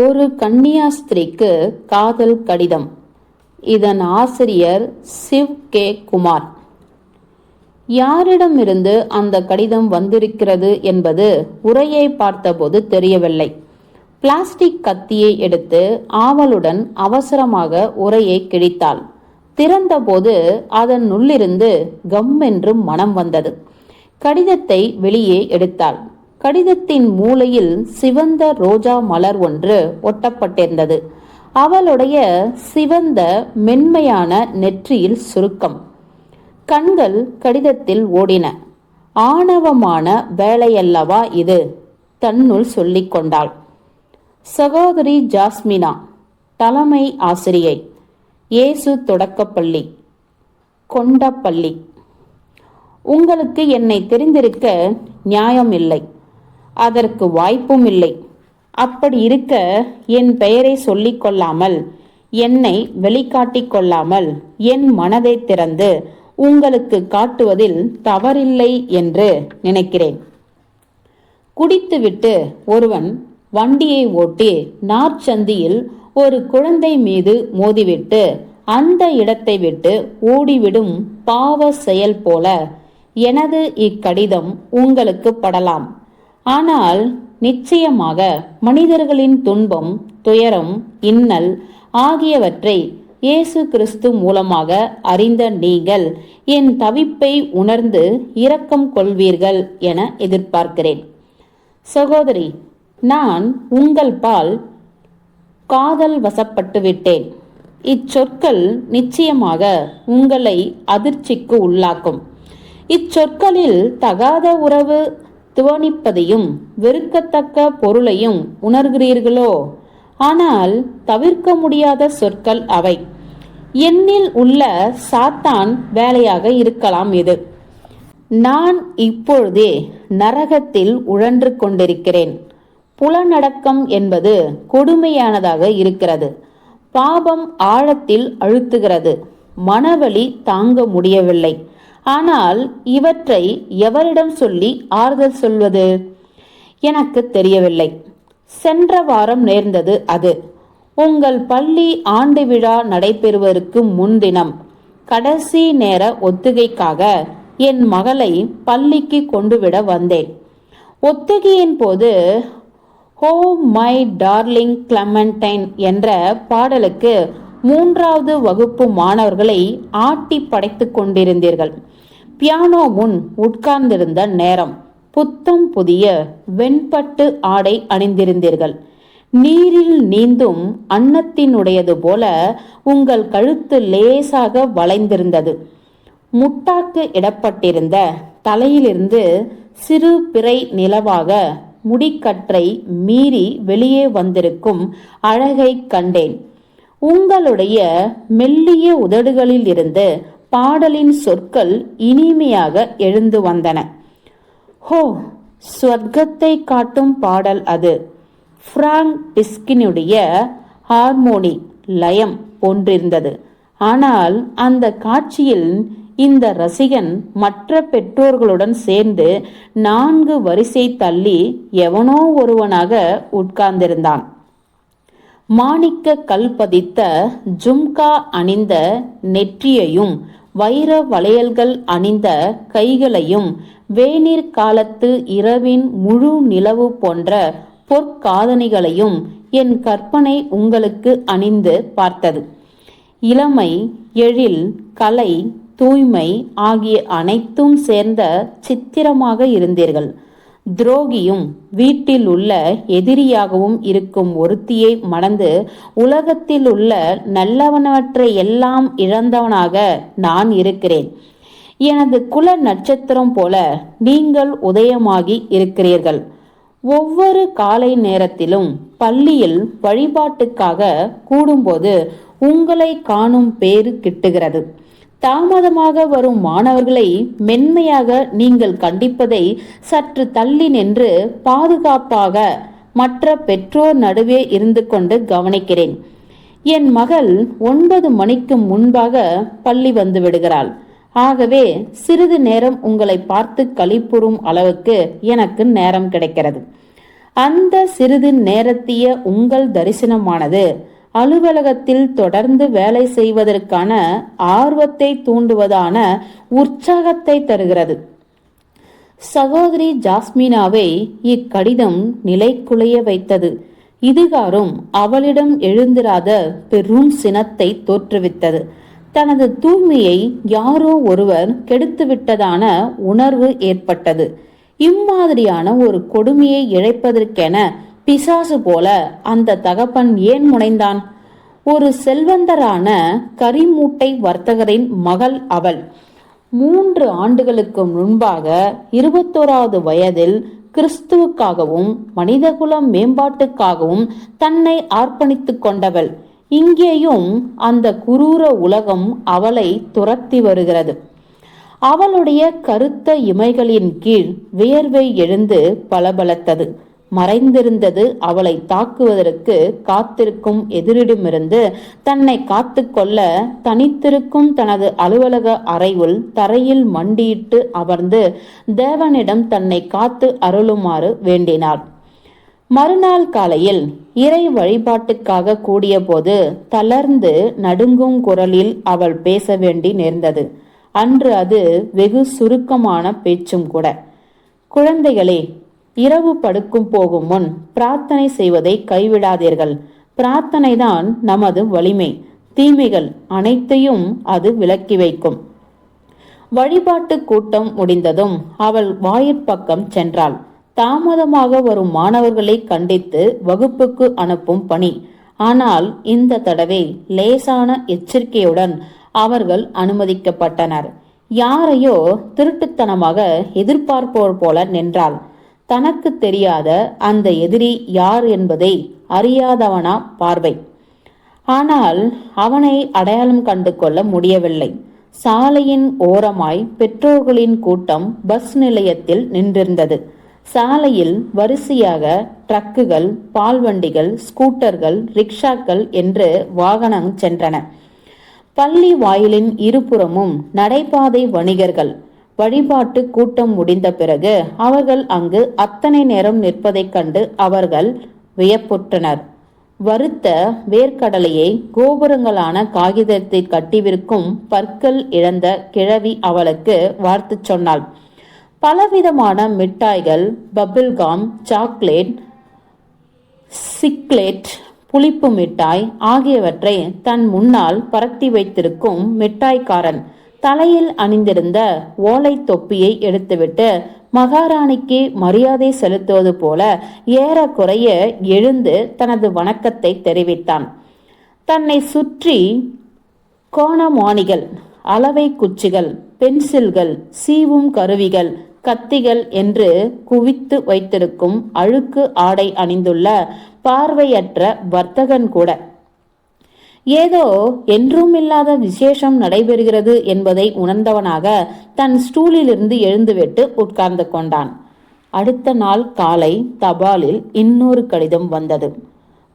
ஒரு கன்னியாஸ்திரிக்கு காதல் கடிதம். இதன் ஆசிரியர் சிவ் கே. குமார். யாரிடமிருந்து அந்த கடிதம் வந்திருக்கிறது என்பது உரையை பார்த்தபோது தெரியவில்லை. பிளாஸ்டிக் கத்தியை எடுத்து ஆவலுடன் அவசரமாக உரையை கிழித்தாள். திறந்தபோது அதன் உள்ளிருந்து கம் என்று மனம் வந்தது. கடிதத்தை வெளியே எடுத்தாள். கடிதத்தின் மூலையில் சிவந்த ரோஜா மலர் ஒன்று ஒட்டப்பட்டிருந்தது. அவளுடைய சிவந்த மென்மையான நெற்றியில் சுருக்கம். கண்கள் கடிதத்தில் ஓடின. ஆணவமான வேலையல்லவா இது? தன்னுள் சொல்லிக்கொண்டாள் சகோதரி ஜாஸ்மினா தலைமை ஆசிரியை. இயேசு தொடக்கப்பள்ளி. கொண்டப்பள்ளி. உங்களுக்கு என்னை தெரிந்திருக்க நியாயம் இல்லை அதற்கு வாய்ப்பும் இல்லை. அப்படி இருக்க என் பெயரை சொல்லிக் கொள்ளாமல் என்னை வெளிக்காட்டிக் கொள்ளாமல் என் மனதை திறந்து உங்களுக்கு காட்டுவதில் தவறில்லை என்று நினைக்கிறேன். குடித்துவிட்டு ஒருவன் வண்டியை ஓட்டி நார்ச்சந்தியில் ஒரு குழந்தை மீது மோதிவிட்டு அந்த இடத்தை விட்டு ஓடிவிடும் பாவ செயல் போல எனது இக்கடிதம் உங்களுக்கு படலாம். ஆனால் நிச்சயமாக மனிதர்களின் துன்பம் துயரம் இன்னல் ஆகியவற்றை இயேசு கிறிஸ்து மூலமாக அறிந்த நீங்கள் என் தவிப்பை உணர்ந்து இரக்கம் கொள்வீர்கள் என எதிர்பார்க்கிறேன். சகோதரி நான் உங்கள் பால் காதல் வசப்பட்டு விட்டேன். இச்சொற்கள் நிச்சயமாக உங்களை அதிர்ச்சிக்கு உள்ளாக்கும். இச்சொற்களில் தகாத உறவு துவனிப்பதையும் வெறுக்கத்தக்க பொருளையும் உணர்கிறீர்களோ? ஆனால் தவிர்க்க முடியாத சொற்கள் அவை. என்னில் உள்ள சாத்தான் வேலையாக இருக்கலாம் இது. நான் இப்பொழுதே நரகத்தில் உழன்று கொண்டிருக்கிறேன். புலநடக்கம் என்பது கொடுமையானதாக இருக்கிறது. பாபம் ஆழத்தில் அழுத்துகிறது. மனவலி தாங்க முடியவில்லை. ஆனால் இவற்றை எவரிடம் சொல்லி ஆறுதல் சொல்வது? எனக்கு தெரியவில்லை. சென்ற வாரம் நேர்ந்தது அது. உங்கள் பள்ளி ஆண்டு விழா நடைபெறுவதற்கு முன்தினம் கடைசி நேர ஒத்திகைக்காக என் மகளை பள்ளிக்கு கொண்டுவிட வந்தேன். ஒத்திகையின் போது ஹோ மை டார்லிங் கிளமண்டைன் என்ற பாடலுக்கு மூன்றாவது வகுப்பு மாணவர்களை ஆட்டி படைத்துக் கொண்டிருந்தீர்கள். பியானோ முன் உட்கார்ந்திருந்த நேரம். புத்தம் புதிய வெண்பட்டு ஆடை அணிந்திருந்தீர்கள். நீரில் நீந்தும் அன்னத்தினுடையது போல உங்கள் கழுத்து லேசாக வளைந்திருந்தது. முட்டாக்கு இடப்பட்டிருந்த தலையிலிருந்து சிறு பிறை நிலவாக முடிக்கற்றை மீறி வெளியே வந்திருக்கும் அழகை கண்டேன். உங்களுடைய மெல்லிய உதடுகளில் இருந்து பாடலின் சொற்கள் இனிமையாக எழுந்து வந்தன. ஹோ ஸ்வர்க்கத்தை காட்டும் பாடல் அது. பிராங்க் டிஸ்கினுடைய ஹார்மோனி லயம் போன்றிருந்தது. ஆனால் அந்த காட்சியில் இந்த ரசிகன் மற்ற பெற்றோர்களுடன் சேர்ந்து நான்கு வரிசை தள்ளி எவனோ ஒருவனாக உட்கார்ந்திருந்தான். மாணிக்க கல் பதித்த ஜும்கா அணிந்த நெற்றியையும் வைர வளையல்கள் அணிந்த கைகளையும் வேநீர் காலத்து இரவின் முழு நிலவு போன்ற பொற்காதணிகளையும் என் கற்பனை உங்களுக்கு அணிந்து பார்த்தது. இளமை எழில் கலை தூய்மை ஆகிய அனைத்தும் சேர்ந்த சித்திரமாக இருந்தீர்கள். துரோகியும் வீட்டில் உள்ள எதிரியாகவும் இருக்கும் ஒருத்தியை மணந்து உலகத்தில் உள்ள நல்லவனவற்றை எல்லாம் இழந்தவனாக நான் இருக்கிறேன். எனது குல நட்சத்திரம் போல நீங்கள் உதயமாகி இருக்கிறீர்கள். ஒவ்வொரு காலை நேரத்திலும் பள்ளியில் வழிபாட்டுக்காக கூடும்போது உங்களை காணும் பேறு கிட்டுகிறது. தாமதமாக வரும் மாணவர்களை மென்மையாக நீங்கள் கண்டிப்பதை சற்று தள்ளி நின்று பாதுகாப்பாக மற்ற பெற்றோர் நடுவே இருந்து கொண்டு கவனிக்கிறேன். என் மகள் ஒன்பது மணிக்கு முன்பாக பள்ளி வந்து விடுகிறாள். ஆகவே சிறிது நேரம் உங்களை பார்த்து கழிப்புறும் அளவுக்கு எனக்கு நேரம் கிடைக்கிறது. அந்த சிறிது நேரத்திய உங்கள் தரிசனமானது அலுவலகத்தில் தொடர்ந்து வேலை செய்வதற்கான ஆர்வத்தை தூண்டுவதான உற்சாகத்தை தருகிறது. சகோதரி ஜாஸ்மினாவை இக்கடிதம் நிலைக்குலைய வைத்தது. இதுகாரும் அவளிடம் எழுந்திராத பெரும் சினத்தை தோற்றுவித்தது. தனது தூய்மையை யாரோ ஒருவர் கெடுத்துவிட்டதான உணர்வு ஏற்பட்டது. இம்மாதிரியான ஒரு கொடுமையை இழைப்பதற்கென பிசாசு போல அந்த தகப்பன் ஏன் முனைந்தான்? ஒரு செல்வந்தரான கரிமூட்டை வர்த்தகரின் மகள் அவள். மூன்று ஆண்டுகளுக்கு முன்பாக இருபத்தோராவது வயதில் கிறிஸ்துவுக்காகவும் மனிதகுலம் மேம்பாட்டுக்காகவும் தன்னை அர்ப்பணித்துக் கொண்டவள். இங்கேயும் அந்த குரூர உலகம் அவளை துரத்தி வருகிறது. அவளுடைய கருத்த இமைகளின் கீழ் வியர்வை எழுந்து பளபளத்தது மறைந்திருந்தது அவளை தாக்குவதற்கு காத்திருக்கும் எதிரிடமிருந்து தன்னை காத்துக்கொள்ள தனித்திருக்கும் தனது அலுவலக அறைவுள் தரையில் மண்டியிட்டு அமர்ந்து தேவனிடம் தன்னை காத்து அருளுமாறு வேண்டினாள். மறுநாள் காலையில் இறை வழிபாட்டுக்காக கூடியபோது தளர்ந்து நடுங்கும் குரலில் அவள் பேச வேண்டி நேர்ந்தது. அன்று அது வெகு சுருக்கமான பேச்சும் கூட. குழந்தைகளே இரவு படுக்கும் போகும் முன் பிரார்த்தனை செய்வதை கைவிடாதீர்கள். பிரார்த்தனைதான் நமது வலிமை. தீமைகள் அனைத்தையும் அது விலக்கி வைக்கும். வழிபாட்டு கூட்டம் முடிந்ததும் அவள் வாயிற்பக்கம் சென்றாள். தாமதமாக வரும் மாணவர்களை கண்டித்து வகுப்புக்கு அனுப்பும் பணி. ஆனால் இந்த தடவை லேசான எச்சரிக்கையுடன் அவர்கள் அனுமதிக்கப்பட்டனர். யாரையோ திருட்டுத்தனமாக எதிர்பார்ப்போர் போல நின்றாள். தனக்கு தெரியாத அந்த எதிரி யார் என்பதை அறியாதவனா பார்வை. ஆனால் அவனை அடையாளம் கண்டு கொள்ள முடியவில்லை. சாலையின் ஓரமாய் பெற்றோர்களின் கூட்டம் பஸ் நிலையத்தில் நின்றிருந்தது. சாலையில் வரிசையாக ட்ரக்குகள் பால்வண்டிகள் ஸ்கூட்டர்கள் ரிக்ஷாக்கள் என்று வாகனம் சென்றன. பள்ளி வாயிலின் இருபுறமும் நடைபாதை வணிகர்கள் வழிபாட்டு கூட்டம் முடிந்த பிறகு அவர்கள் அங்கு அத்தனை நேரம் நிற்பதைக் கண்டு அவர்கள் வியப்புற்றனர். வறுத்த வேர்க்கடலையை கோபுரங்களான காகிதத்தை கட்டிவிருக்கும் பற்கள் இழந்த கிழவி அவளுக்கு வார்த்து சொன்னாள். பலவிதமான மிட்டாய்கள் பபிள்காம் சாக்லேட் சிக்லேட் புளிப்பு மிட்டாய் ஆகியவற்றை தன் முன்னால் பரத்தி வைத்திருக்கும் மிட்டாய்க்காரன். தலையில் அணிந்திருந்த ஓலை தொப்பியை எடுத்துவிட்டு மகாராணிக்கு மரியாதை செலுத்துவது போல ஏறக்குறைய எழுந்து தனது வணக்கத்தை தெரிவித்தான். தன்னை சுற்றி கோணமானிகள் அளவை குச்சிகள் பென்சில்கள் சீவும் கருவிகள் கத்திகள் என்று குவித்து வைத்திருக்கும் அழுக்கு ஆடை அணிந்துள்ள பார்வையற்ற வர்த்தகன் கூட ஏதோ என்றும் இல்லாத விசேஷம் நடைபெறுகிறது என்பதை உணர்ந்தவனாக தன் ஸ்டூலிலிருந்து எழுந்துவிட்டு உட்கார்ந்து கொண்டான். அடுத்த நாள் காலை தபாலில் இன்னொரு கடிதம் வந்தது.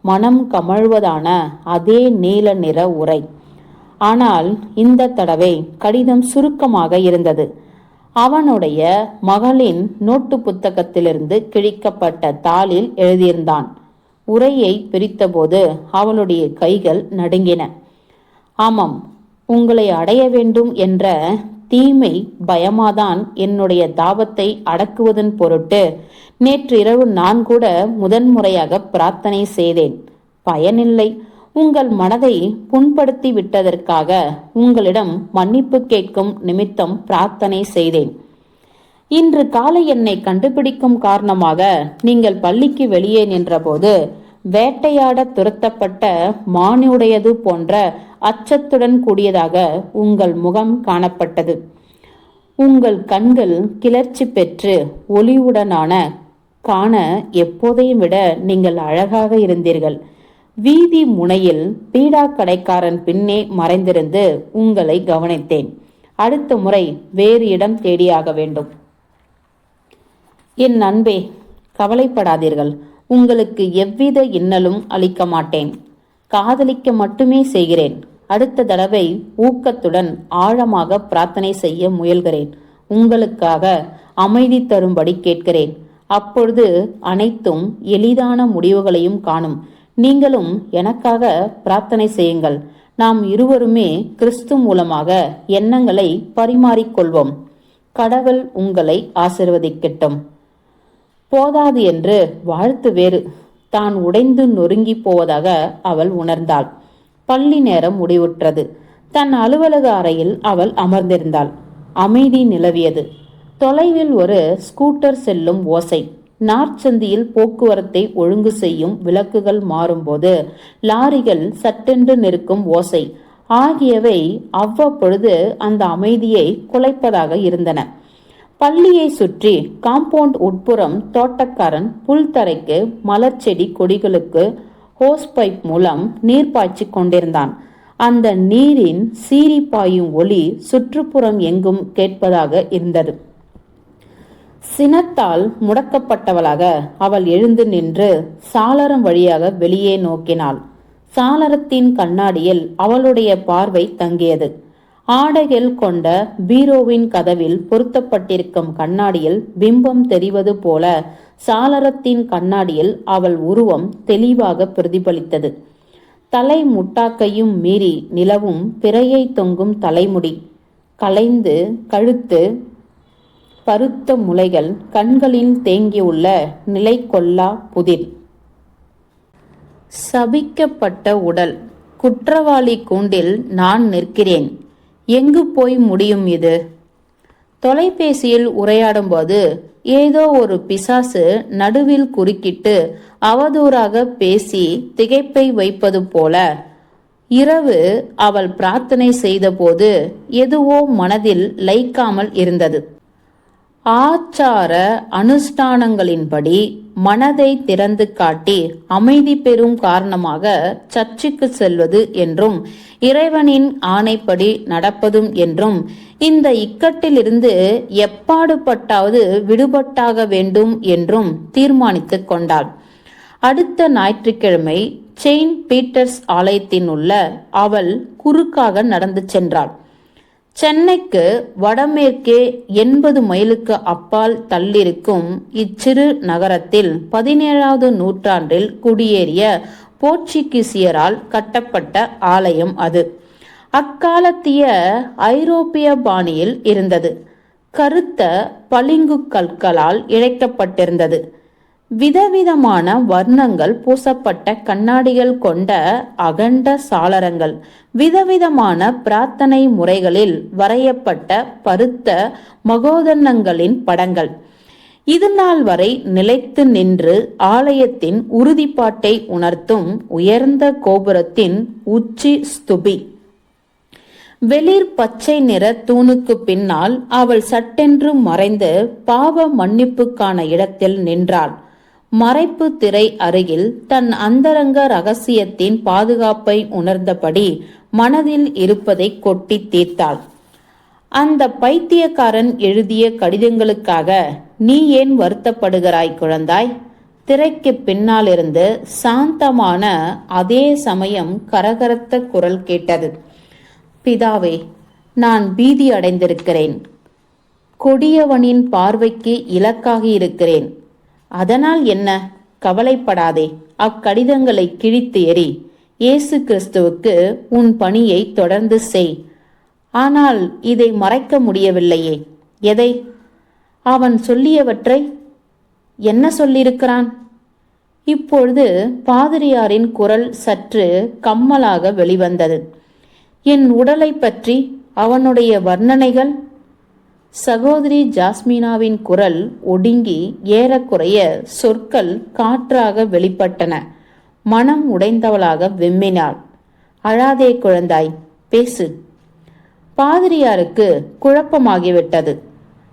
மனம் கமழ்வதான அதே நீல நிற உரை. ஆனால் இந்த தடவை கடிதம் சுருக்கமாக இருந்தது. அவனுடைய மகளின் நோட்டு புத்தகத்திலிருந்து கிழிக்கப்பட்ட தாளில் எழுதியிருந்தான். உரையை பிரித்தபோது அவளுடைய கைகள் நடுங்கின. ஆமாம் உங்களை அடைய வேண்டும் என்ற தீமை பயமாதான் என்னுடைய தாபத்தை அடக்குவதன் பொருட்டு நேற்று இரவு நான் கூட முதன்முறையாக பிரார்த்தனை செய்தேன். பயனில்லை உங்கள் மனதை புண்படுத்தி விட்டதற்காக உங்களிடம் மன்னிப்பு கேட்கும் நிமித்தம் பிரார்த்தனை செய்தேன். இன்று காலை என்னை கண்டுபிடிக்கும் காரணமாக நீங்கள் பள்ளிக்கு வெளியே நின்றபோது வேட்டையாட துரத்தப்பட்ட மானுடையது போன்ற அச்சத்துடன் கூடியதாக உங்கள் முகம் காணப்பட்டது. உங்கள் கண்கள் கிளர்ச்சி பெற்று ஒளிவுடனான காண எப்போதையும் விட நீங்கள் அழகாக இருந்தீர்கள். வீதி முனையில் பீடா கடைக்காரன் பின்னே மறைந்திருந்து உங்களை கவனித்தேன். அடுத்த முறை வேறு இடம் தேடியாக வேண்டும். என் அன்பே கவலைப்படாதீர்கள். உங்களுக்கு எவ்வித இன்னலும் அளிக்க மாட்டேன். காதலிக்க மட்டுமே செய்கிறேன். அடுத்த தடவை ஊக்கத்துடன் ஆழமாக பிரார்த்தனை செய்ய முயல்கிறேன். உங்களுக்காக அமைதி தரும்படி கேட்கிறேன். அப்பொழுது அனைத்தும் எளிதான முடிவுகளையும் காணும். நீங்களும் எனக்காக பிரார்த்தனை செய்யுங்கள். நாம் இருவருமே கிறிஸ்து மூலமாக எண்ணங்களை பரிமாறிக்கொள்வோம். கடவுள் உங்களை ஆசிர்வதிக்கட்டும். போதாது என்று வாழ்த்து வேறு. தான் உடைந்து நொறுங்கி போவதாக அவள் உணர்ந்தாள். பள்ளி நேரம் முடிவுற்றது. தன் அலுவலக அறையில் அவள் அமர்ந்திருந்தாள். அமைதி நிலவியது. தொலைவில் ஒரு ஸ்கூட்டர் செல்லும் ஓசை. நார்ச்சந்தியில் போக்குவரத்தை ஒழுங்கு செய்யும் விளக்குகள் மாறும்போது லாரிகள் சட்டென்று நிற்கும் ஓசை. ஆகியவை அவ்வப்பொழுது அந்த அமைதியை குலைப்பதாக இருந்தன. பள்ளியை சுற்றி காம்பவுண்ட் உட்புறம் தோட்டக்காரன் புல்தரைக்கு மலர் செடி கொடிகளுக்கு ஹோஸ் பைப் மூலம் நீர் பாய்ச்சி கொண்டிருந்தான். அந்த நீரின் சீறி பாயும் ஒளி சுற்றுப்புறம் எங்கும் கேட்பதாக இருந்தது. சினத்தால் முடக்கப்பட்டவளாக அவள் எழுந்து நின்று சாளரம் வழியாக வெளியே நோக்கினாள். சாளரத்தின் கண்ணாடியில் அவளுடைய பார்வை தங்கியது. ஆடைகள் கொண்ட பீரோவின் கதவில் பொருத்தப்பட்டிருக்கும் கண்ணாடியில் பிம்பம் தெரிவது போல சாளரத்தின் கண்ணாடியில் அவள் உருவம் தெளிவாக பிரதிபலித்தது. தலை முட்டாக்கையும் மீறி நிலவும் பிறையை தொங்கும் தலைமுடி. கலைந்து கழுத்து பருத்த முளைகள் கண்களில் தேங்கியுள்ள நிலை கொல்லா புதிர். சபிக்கப்பட்ட உடல். குற்றவாளி கூண்டில் நான் நிற்கிறேன். எங்கு போய் முடியும் இது? தொலைபேசியில் உரையாடும்போது ஏதோ ஒரு பிசாசு நடுவில் குறுக்கிட்டு அவதூறாக பேசி திகைப்பை வைப்பது போல. இரவு அவள் பிரார்த்தனை செய்தபோது எதுவோ மனதில் லைக்காமல் இருந்தது. ஆச்சார அனுஷ்டானங்களின்படி மனதை திறந்து காட்டி அமைதி பெறும் காரணமாக சர்ச்சுக்கு செல்வது என்றும் இறைவனின் ஆணைப்படி நடப்பதும் என்றும் இந்த இக்கட்டிலிருந்து எப்பாடுபட்டாவது விடுபட்டாக வேண்டும் என்றும் தீர்மானித்துக் கொண்டாள். அடுத்த ஞாயிற்றுக்கிழமை செயின்ட் பீட்டர்ஸ் ஆலயத்தின் உள்ள அவள் குறுக்காக நடந்து சென்றாள். சென்னைக்கு வடமேற்கே எண்பது மைலுக்கு அப்பால் தள்ளிருக்கும் இச்சிறு நகரத்தில் பதினேழாவது நூற்றாண்டில் குடியேறிய போர்ச்சுகீசியரால் கட்டப்பட்ட ஆலயம் அது. அக்காலத்திய ஐரோப்பிய பாணியில் இருந்தது. கருத்த பளிங்கு கற்களால் இழைக்கப்பட்டிருந்தது. விதவிதமான வர்ணங்கள் பூசப்பட்ட கண்ணாடிகள் கொண்ட அகண்ட சாளரங்கள். விதவிதமான பிரார்த்தனை முறைகளில் வரையப்பட்ட பருத்த மகோதன்னங்களின் படங்கள். இது நாள் வரை நிலைத்து நின்று ஆலயத்தின் உறுதிப்பாட்டை உணர்த்தும் உயர்ந்த கோபுரத்தின் உச்சி ஸ்துபி. வெளிர் பச்சை நிற தூணுக்கு பின்னால் அவள் சட்டென்று மறைந்து பாவ மன்னிப்புக்கான இடத்தில் நின்றாள். மறைப்பு திரை அருகில் தன் அந்தரங்க ரகசியத்தின் பாதுகாப்பை உணர்ந்தபடி மனதில் இருப்பதை கொட்டி தீர்த்தாள். அந்த பைத்தியக்காரன் எழுதிய கடிதங்களுக்காக நீ ஏன் வருத்தப்படுகிறாய் குழந்தாய்? திரைக்கு பின்னாலிருந்து சாந்தமான அதே சமயம் கரகரத்த குரல் கேட்டது. பிதாவே நான் பீதி அடைந்திருக்கிறேன். கொடியவனின் பார்வைக்கு இலக்காகி இருக்கிறேன். அதனால் என்ன? கவலைப்படாதே. அக்கடிதங்களை கிழித்து எறி இயேசு கிறிஸ்துவுக்கு உன் பணியை தொடர்ந்து செய். ஆனால் இதை மறைக்க முடியவில்லையே. எதை? அவன் சொல்லியவற்றை? என்ன சொல்லியிருக்கிறான்? இப்பொழுது பாதிரியாரின் குரல் சற்று கம்மலாக வெளிவந்தது. என் உடலை பற்றி அவனுடைய வர்ணனைகள் சகோதரி ஜாஸ்மினாவின் குரல் ஒடுங்கி ஏறக்குறைய சொற்கள் காற்றாக வெளிப்பட்டன. மனம் உடைந்தவளாக வெம்மினாள். அழாதே குழந்தாய் பேசு. பாதிரியாருக்கு குழப்பமாகிவிட்டது.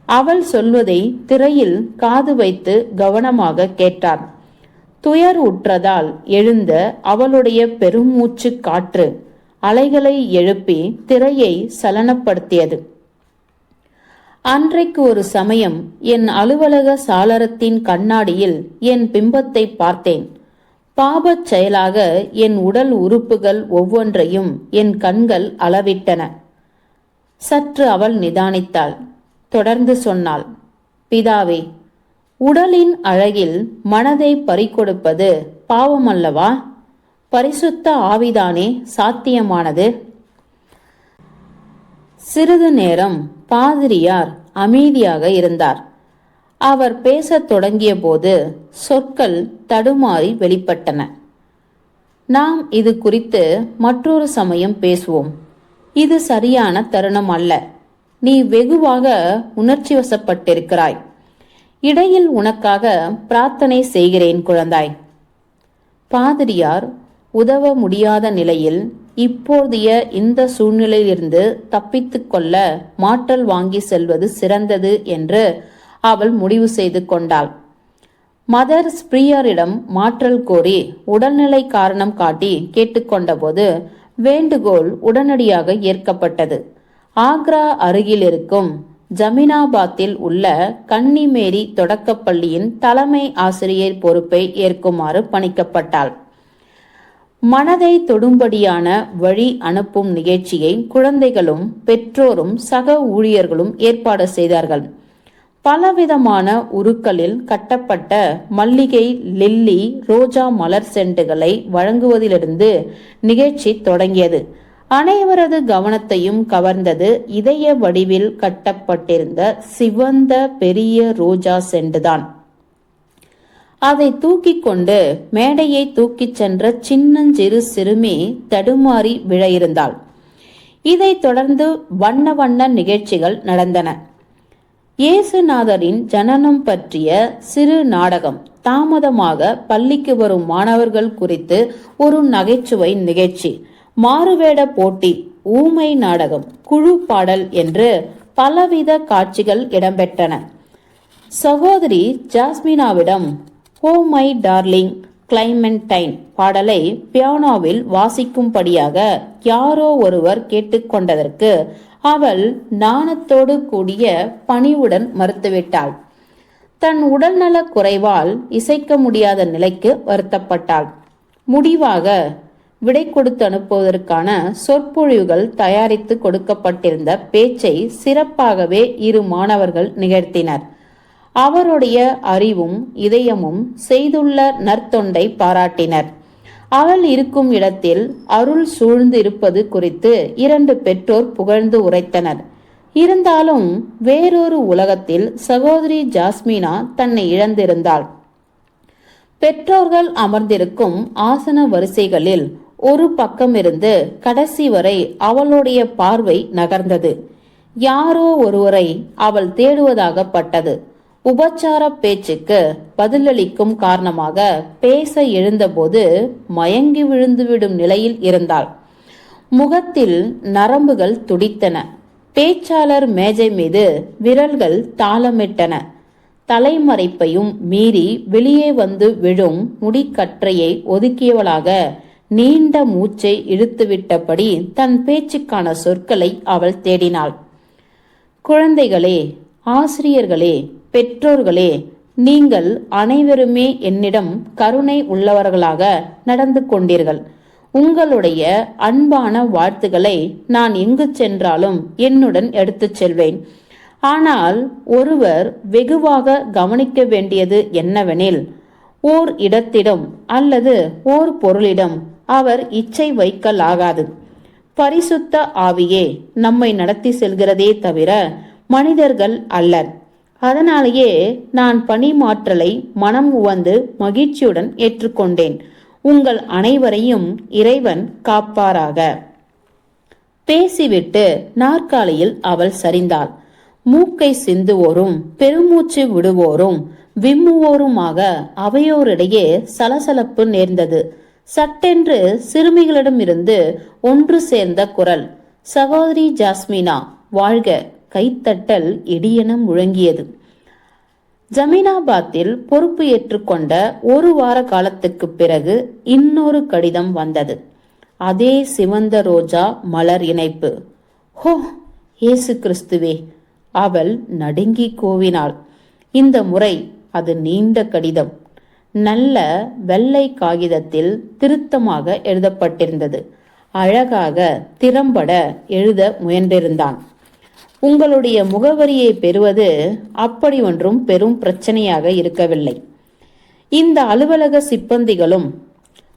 அவள் சொல்வதை திரையில் காது வைத்து கவனமாக கேட்டார் துயர் உற்றதால் எழுந்த அவளுடைய பெருமூச்சு காற்று அலைகளை எழுப்பி திரையை சலனப்படுத்தியது. அன்றைக்கு ஒரு சமயம் என் அலுவலக சாளரத்தின் கண்ணாடியில் என் பிம்பத்தை பார்த்தேன். பாபச் செயலாக என் உடல் உறுப்புகள் ஒவ்வொன்றையும் என் கண்கள் அளவிட்டன. சற்று அவள் நிதானித்தாள். தொடர்ந்து சொன்னாள் பிதாவே உடலின் அழகில் மனதை பறிகொடுப்பது பாவமல்லவா பரிசுத்த ஆவிதானே சாத்தியமானது? சிறிது நேரம் பாதிரியார் அமைதியாக இருந்தார். அவர் பேசத் தொடங்கிய போது சொற்கள் தடுமாறி வெளிப்பட்டன. நாம் இது குறித்து மற்றொரு சமயம் பேசுவோம். இது சரியான தருணம் அல்ல. நீ வெகுவாக உணர்ச்சி வசப்பட்டிருக்கிறாய் இடையில் உனக்காக பிரார்த்தனை செய்கிறேன் குழந்தாய். பாதிரியார் உதவ முடியாத நிலையில் இப்போதைய இந்த சூழ்நிலையிலிருந்து தப்பித்துக்கொள்ள மாற்றல் வாங்கி செல்வது சிறந்தது என்று அவள் முடிவு செய்து கொண்டாள். மதர் ஸ்பிரியரிடம் மாற்றல் கோரி உடல்நிலை காரணம் காட்டி கேட்டுக்கொண்டபோது வேண்டுகோள் உடனடியாக ஏற்கப்பட்டது. ஆக்ரா அருகில் இருக்கும் ஜமீனாபாத்தில் உள்ள கன்னிமேரி தொடக்கப்பள்ளியின் தலைமை ஆசிரியர் பொறுப்பை ஏற்குமாறு பணிக்கப்பட்டாள். மனதை தொடும்படியான வழி அனுப்பும் நிகழ்ச்சியை குழந்தைகளும் பெற்றோரும் சக ஊழியர்களும் ஏற்பாடு செய்தார்கள். பலவிதமான உருக்களில் கட்டப்பட்ட மல்லிகை லில்லி ரோஜா மலர் செண்டுகளை வழங்குவதிலிருந்து நிகழ்ச்சி தொடங்கியது. அனைவரது கவனத்தையும் கவர்ந்தது இதய வடிவில் கட்டப்பட்டிருந்த சிவந்த பெரிய ரோஜா செண்டுதான். அதை தூக்கி கொண்டு மேடையை தூக்கிச் சென்ற சின்னஞ்சிறு சிறுமி தடுமாறி விழ இருந்தாள் இதைத் தொடர்ந்து வண்ண வண்ண நிகழ்ச்சிகள் நடந்தன. இயேசுநாதரின் ஜனனம் பற்றிய சிறு நாடகம் தாமதமாக பள்ளிக்கு வரும் மாணவர்கள் குறித்து ஒரு நகைச்சுவை நிகழ்ச்சி மாறுவேட போட்டி ஊமை நாடகம் குழு பாடல் என்று பலவித காட்சிகள் இடம்பெற்றன. சகோதரி ஜாஸ்மினாவிடம் ஓ மை டார்லிங் கிளைமெண்டைன் பாடலை பியானோவில் வாசிக்கும்படியாக யாரோ ஒருவர் கேட்டுக்கொண்டதற்கு அவள் நாணத்தோடு கூடிய பணிவுடன் மறுத்துவிட்டாள். தன் உடல்நலக் குறைவால் இசைக்க முடியாத நிலைக்கு வருத்தப்பட்டாள். முடிவாக விடை கொடுத்து அனுப்புவதற்கான சொற்பொழிவுகள் தயாரித்து கொடுக்கப்பட்டிருந்த பேச்சை சிறப்பாகவே இரு மாணவர்கள் நிகழ்த்தினர். அவருடைய அறிவும் இதயமும் செய்துள்ள நற்தொண்டை பாராட்டினர். அவள் இருக்கும் இடத்தில் அருள் சூழ்ந்து இருப்பது குறித்து இரண்டு பெற்றோர் புகழ்ந்து உரைத்தனர். இருந்தாலும் வேறொரு உலகத்தில் சகோதரி ஜாஸ்மினா தன்னை இழந்திருந்தாள். பெற்றோர்கள் அமர்ந்திருக்கும் ஆசன வரிசைகளில் ஒரு பக்கமிருந்து கடைசி வரை அவளுடைய பார்வை நகர்ந்தது. யாரோ ஒருவரை அவள் தேடுவதாகப்பட்டது. உபச்சார பேச்சுக்கு பதிலளிக்கும் காரணமாக பேச எழுந்தபோது மயங்கி விழுந்துவிடும் நிலையில் இருந்தாள். முகத்தில் நரம்புகள் துடித்தன. பேச்சாளர் மேஜை மீது விரல்கள் தாளமிட்டன. தலைமறைப்பையும் மீறி வெளியே வந்து விழும் முடிக்கற்றையை ஒதுக்கியவளாக நீண்ட மூச்சை இழுத்துவிட்டபடி தன் பேச்சுக்கான சொற்களை அவள் தேடினாள். குழந்தைகளே ஆசிரியர்களே பெற்றோர்களே நீங்கள் அனைவருமே என்னிடம் கருணை உள்ளவர்களாக நடந்து கொண்டீர்கள். உங்களுடைய அன்பான வாழ்த்துக்களை நான் எங்கு சென்றாலும் என்னுடன் எடுத்துச் செல்வேன். ஆனால் ஒருவர் வெகுவாக கவனிக்க வேண்டியது என்னவெனில் ஓர் இடத்திடம் அல்லது ஓர் பொருளிடம் அவர் இச்சை வைக்கலாகாது. பரிசுத்த ஆவியே நம்மை நடத்தி செல்கிறதே தவிர மனிதர்கள் அல்லர். அதனாலேயே நான் பணிமாற்றலை மனம் உவந்து மகிழ்ச்சியுடன் ஏற்றுக்கொண்டேன். உங்கள் அனைவரையும் இறைவன் காப்பாராக. பேசிவிட்டு நாற்காலியில் அவள் சரிந்தாள். மூக்கை சிந்துவோரும் பெருமூச்சு விடுவோரும் விம்முவோருமாக அவையோரிடையே சலசலப்பு நேர்ந்தது. சட்டென்று சிறுமிகளிடமிருந்து ஒன்று சேர்ந்த குரல் சகோதரி ஜாஸ்மினா வாழ்க. கைத்தட்டல் இடியென முழங்கியது. ஜமீனாபாத்தில் பொறுப்பு ஏற்றுக்கொண்ட ஒரு வார காலத்துக்கு பிறகு இன்னொரு கடிதம் வந்தது. அதே சிவந்த ரோஜா மலர் இணைப்பு. ஹோ இயேசு கிறிஸ்துவே அவள் நடுங்கி கோவினாள். இந்த முறை அது நீண்ட கடிதம். நல்ல வெள்ளை காகிதத்தில் திருத்தமாக எழுதப்பட்டிருந்தது. அழகாக திறம்பட எழுத முயன்றிருந்தான். உங்களுடைய முகவரியை பெறுவது அப்படி ஒன்றும் பெரும் பிரச்சனையாக இருக்கவில்லை. இந்த அலுவலக சிப்பந்திகளும்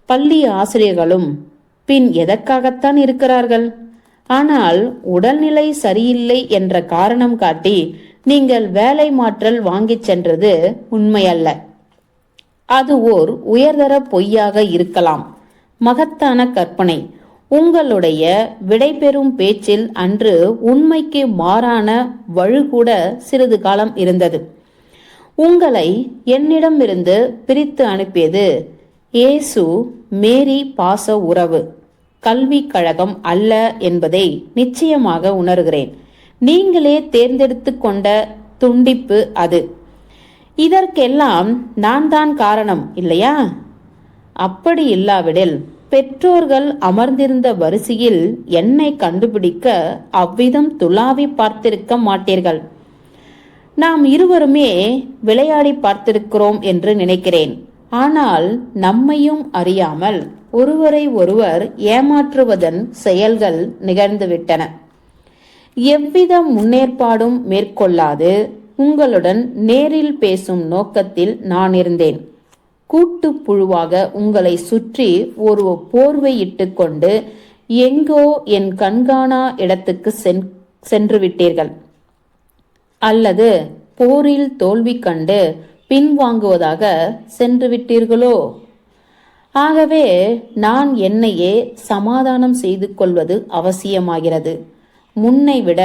பள்ளி ஆசிரியர்களும் பின் எதற்காகத்தான் இருக்கிறார்கள்? ஆனால் உடல்நிலை சரியில்லை என்ற காரணம் காட்டி நீங்கள் வேலை மாற்றல் வாங்கிச் சென்றது உண்மையல்ல. அது ஓர் உயர்தர பொய்யாக இருக்கலாம். மகத்தான கற்பனை. உங்களுடைய விடைபெறும் பேச்சில் அன்று உண்மைக்கு மாறான வழுகூட சிறிது காலம் இருந்தது. உங்களை என்னிடமிருந்து பிரித்து அனுப்பியது ஏசு மேரி பாச உறவு. கல்விக் கழகம் அல்ல என்பதை நிச்சயமாக உணர்கிறேன். நீங்களே தேர்ந்தெடுத்து கொண்ட துண்டிப்பு அது. இதற்கெல்லாம் நான் தான் காரணம் இல்லையா? அப்படி இல்லாவிடில் பெற்றோர்கள் அமர்ந்திருந்த வரிசையில் என்னை கண்டுபிடிக்க அவ்விதம் துளாவி பார்த்திருக்க மாட்டீர்கள். நாம் இருவருமே விளையாடி பார்த்திருக்கிறோம் என்று நினைக்கிறேன். ஆனால் நம்மையும் அறியாமல் ஒருவரை ஒருவர் ஏமாற்றுவதன் செயல்கள் நிகழ்ந்துவிட்டன. எவ்வித முன்னேற்பாடும் மேற்கொள்ளாது. உங்களுடன் நேரில் பேசும் நோக்கத்தில் நான் இருந்தேன். கூட்டுப்புழுவாக உங்களை சுற்றி ஒரு போர்வையிட்டு கொண்டு எங்கோ என் கண்காணா இடத்துக்கு சென் சென்று விட்டீர்கள் அல்லது போரில் தோல்வி கண்டு பின்வாங்குவதாக சென்று விட்டீர்களோ ஆகவே நான் என்னையே சமாதானம் செய்து கொள்வது அவசியமாகிறது. முன்னை விட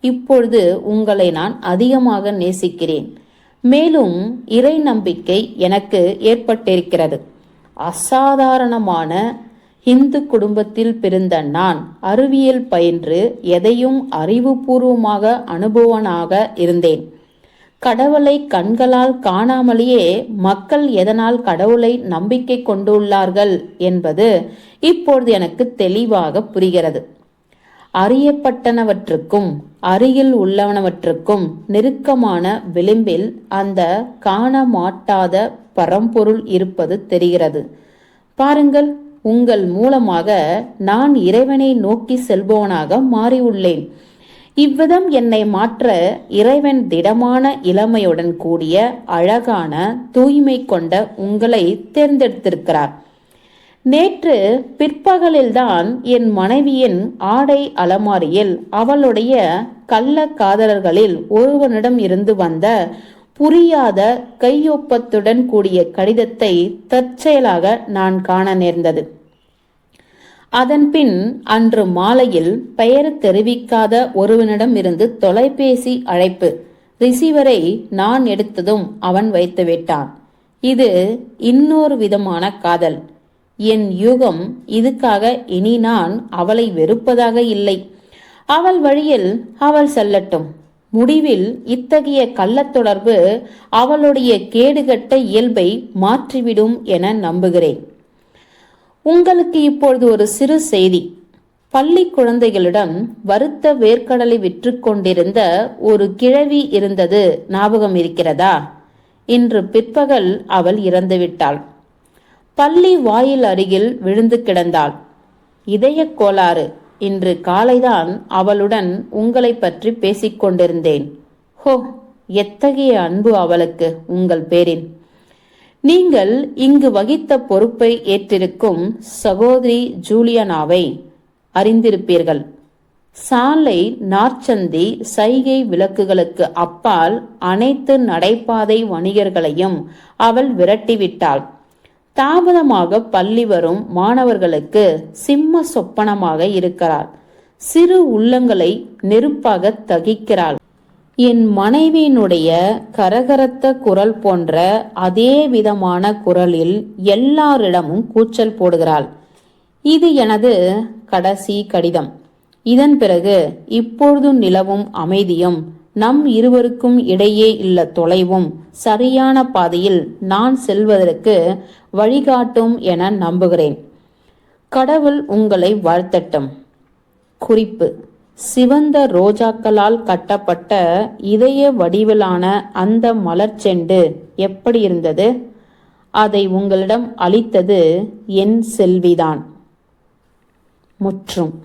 இப்பொழுது உங்களை நான் அதிகமாக நேசிக்கிறேன். மேலும் இறை நம்பிக்கை எனக்கு ஏற்பட்டிருக்கிறது. அசாதாரணமான இந்து குடும்பத்தில் பிறந்த நான் அறிவியல் பயின்று எதையும் அறிவுபூர்வமாக அனுபவனாக இருந்தேன். கடவுளை கண்களால் காணாமலேயே மக்கள் எதனால் கடவுளை நம்பிக்கை கொண்டுள்ளார்கள் என்பது இப்பொழுது எனக்கு தெளிவாக புரிகிறது. அறியப்பட்டனவற்றுக்கும் அருகில் உள்ளவனவற்றுக்கும் நெருக்கமான விளிம்பில் அந்த காண மாட்டாத பரம்பொருள் இருப்பது தெரிகிறது. பாருங்கள் உங்கள் மூலமாக நான் இறைவனை நோக்கி செல்பவனாக மாறியுள்ளேன். இவ்விதம் என்னை மாற்ற இறைவன் திடமான இளமையுடன் கூடிய அழகான தூய்மை கொண்ட உங்களை தேர்ந்தெடுத்திருக்கிறார். நேற்று பிற்பகலில்தான் என் மனைவியின் ஆடை அலமாரியில் அவளுடைய கள்ள காதலர்களில் ஒருவனிடம் இருந்து வந்த புரியாத கையொப்பத்துடன் கூடிய கடிதத்தை தற்செயலாக நான் காண நேர்ந்தது. அதன்பின் அன்று மாலையில் பெயர் தெரிவிக்காத ஒருவனிடம் இருந்து தொலைபேசி அழைப்பு ரிசீவரை நான் எடுத்ததும் அவன் வைத்துவிட்டான். இது இன்னொரு விதமான காதல். என் யுகம் இதுக்காக இனி நான் அவளை வெறுப்பதாக இல்லை. அவள் வழியில் அவள் செல்லட்டும். முடிவில் இத்தகைய கள்ளத்தொடர்பு அவளுடைய கேடுகட்ட இயல்பை மாற்றிவிடும் என நம்புகிறேன். உங்களுக்கு இப்பொழுது ஒரு சிறு செய்தி. பள்ளி குழந்தைகளிடம் வருத்த வேர்க்கடலை விற்று கொண்டிருந்த ஒரு கிழவி இருந்தது ஞாபகம் இருக்கிறதா? இன்று பிற்பகல் அவள் இறந்துவிட்டாள். பள்ளி வாயில் அருகில் விழுந்து கிடந்தாள். இதய கோளாறு. இன்று காலைதான் அவளுடன் உங்களை பற்றி பேசிக் கொண்டிருந்தேன். ஹோ எத்தகைய அன்பு அவளுக்கு உங்கள் பேரின். நீங்கள் இங்கு வகித்த பொறுப்பை ஏற்றிருக்கும் சகோதரி ஜூலியனாவை அறிந்திருப்பீர்கள். சாலை நாற்சந்தி சைகை விளக்குகளுக்கு அப்பால் அனைத்து நடைபாதை வணிகர்களையும் அவள் விரட்டிவிட்டாள். தாமதமாக பள்ளி வரும் மாணவர்களுக்கு சிம்ம சொப்பனமாக இருக்கிறாள் சிறு உள்ளங்களை நெருப்பாக தகிக்கிறாள். என் மனைவியினுடைய கரகரத்த குரல் போன்ற அதே விதமான குரலில் எல்லாரிடமும் கூச்சல் போடுகிறாள். இது எனது கடைசி கடிதம். இதன் பிறகு இப்பொழுது நிலவும் அமைதியும் நம் இருவருக்கும் இடையே உள்ள தொலைவும் சரியான பாதையில் நான் செல்வதற்கு வழிகாட்டும் என நம்புகிறேன். கடவுள் உங்களை வாழ்த்தட்டும். குறிப்பு. சிவந்த ரோஜாக்களால் கட்டப்பட்ட இதய வடிவிலான அந்த மலர்ச்செண்டு எப்படி இருந்தது? அதை உங்களிடம் அளித்தது என் செல்விதான். முற்றும்.